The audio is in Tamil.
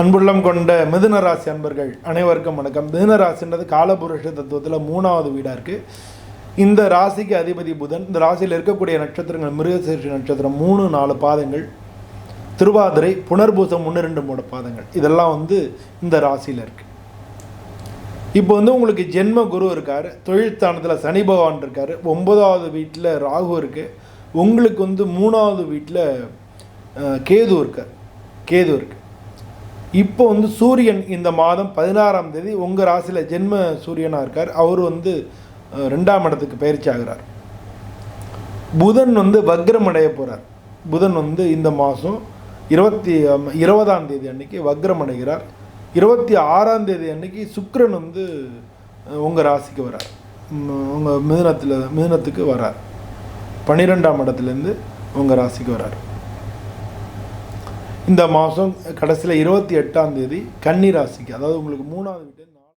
அன்புள்ளம் கொண்ட மிதுன ராசி அன்பர்கள் அனைவருக்கும் வணக்கம். மிதுன ராசின்றது காலபுருஷ தத்துவத்தில் மூணாவது வீடாக இருக்குது இந்த ராசிக்கு அதிபதி புதன். இந்த ராசியில் இருக்கக்கூடிய நட்சத்திரங்கள் மிருகசீர்ஷி நட்சத்திரம் மூணு நாலு பாதங்கள். திருவாதிரை புனர்பூசம் ஒன்று ரெண்டு மூணு பாதங்கள். இதெல்லாம் வந்து இந்த ராசியில் இருக்குது இப்போ வந்து உங்களுக்கு ஜென்ம குரு இருக்கார். தொழில்ஸ்தானத்தில் சனி பகவான் இருக்கார். ஒன்பதாவது வீட்டில் ராகு இருக்குது உங்களுக்கு வந்து மூணாவது வீட்டில் கேது இருக்கார். கேது இருக்குது இப்போ வந்து சூரியன் இந்த மாதம் பதினாறாம் தேதி உங்கள் ராசியில் ஜென்ம சூரியனாக இருக்கார். அவர் வந்து ரெண்டாம் இடத்துக்கு பயிற்சி ஆகிறார். புதன் வந்து வக்ரம் அடைய போகிறார் புதன் வந்து இந்த மாதம் இருபத்தி இருபதாம் தேதி அன்னைக்கு வக்ரம் அடைகிறார். இருபத்தி ஆறாம் தேதி அன்னைக்கு சுக்கரன் வந்து உங்கள் ராசிக்கு வரார். உங்கள் மிதுனத்தில் மிதனத்துக்கு வரார். பன்னிரெண்டாம் இடத்துலேருந்து உங்கள் ராசிக்கு வரார். இந்த மாதம் கடைசியில் இருபத்தி எட்டாம் தேதி கன்னி ராசிக்கு அதாவது உங்களுக்கு மூணாவது வீட்டு